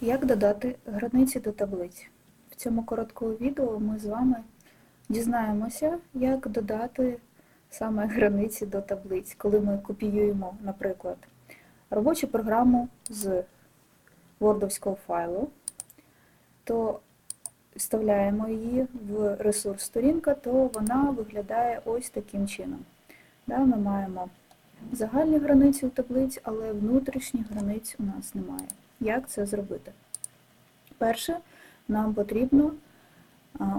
Як додати границі до таблиць? В цьому короткому відео ми з вами дізнаємося, як додати саме границі до таблиць, коли ми копіюємо, наприклад, робочу програму з вордовського файлу, то вставляємо її в ресурс сторінка, то вона виглядає ось таким чином. Ми маємо загальні границі у таблиць, але внутрішніх границь у нас немає. Як це зробити? Перше, нам потрібно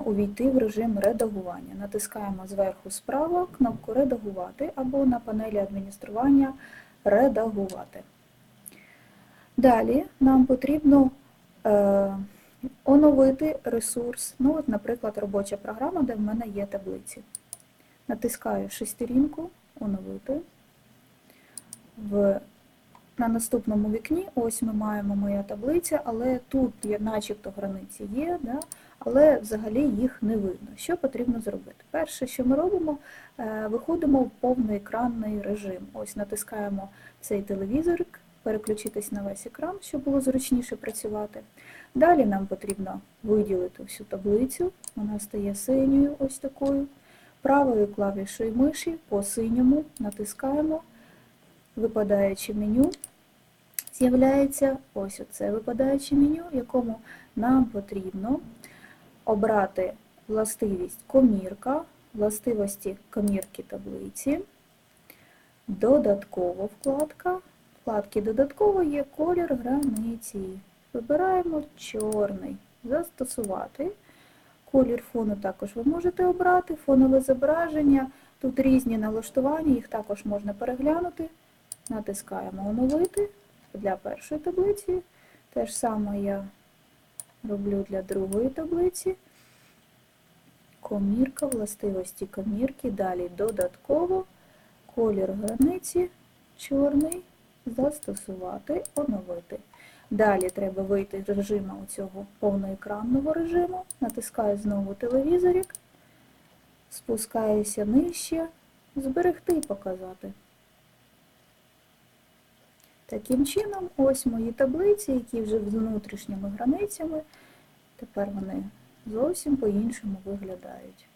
увійти в режим редагування. Натискаємо зверху справа кнопку Редагувати або на панелі адміністрування Редагувати. Далі нам потрібно е, оновити ресурс, ну, от, наприклад, робоча програма, де в мене є таблиці. Натискаю шестерінку, оновити. В на наступному вікні ось ми маємо моя таблиця, але тут начебто границі є, да? але взагалі їх не видно. Що потрібно зробити? Перше, що ми робимо, е, виходимо в повноекранний режим. Ось натискаємо цей телевізор, переключитись на весь екран, щоб було зручніше працювати. Далі нам потрібно виділити всю таблицю, вона стає синьою, ось такою. Правою клавішою миші по синьому натискаємо випадаюче меню, з'являється ось оце випадаюче меню, в якому нам потрібно обрати властивість комірка, властивості комірки таблиці, додаткова вкладка. Вкладки додатково є колір границі. Вибираємо чорний, застосувати. Колір фону також ви можете обрати, фонове зображення. Тут різні налаштування, їх також можна переглянути. Натискаємо оновити для першої таблиці. Те ж саме я роблю для другої таблиці. Комірка, властивості комірки, далі додатково, колір границі, чорний, застосувати, оновити. Далі треба вийти з режиму цього повноекранного режиму. Натискаю знову телевізорик, спускаюся нижче, зберегти і показати. Таким чином, ось мої таблиці, які вже з внутрішніми границями, тепер вони зовсім по-іншому виглядають.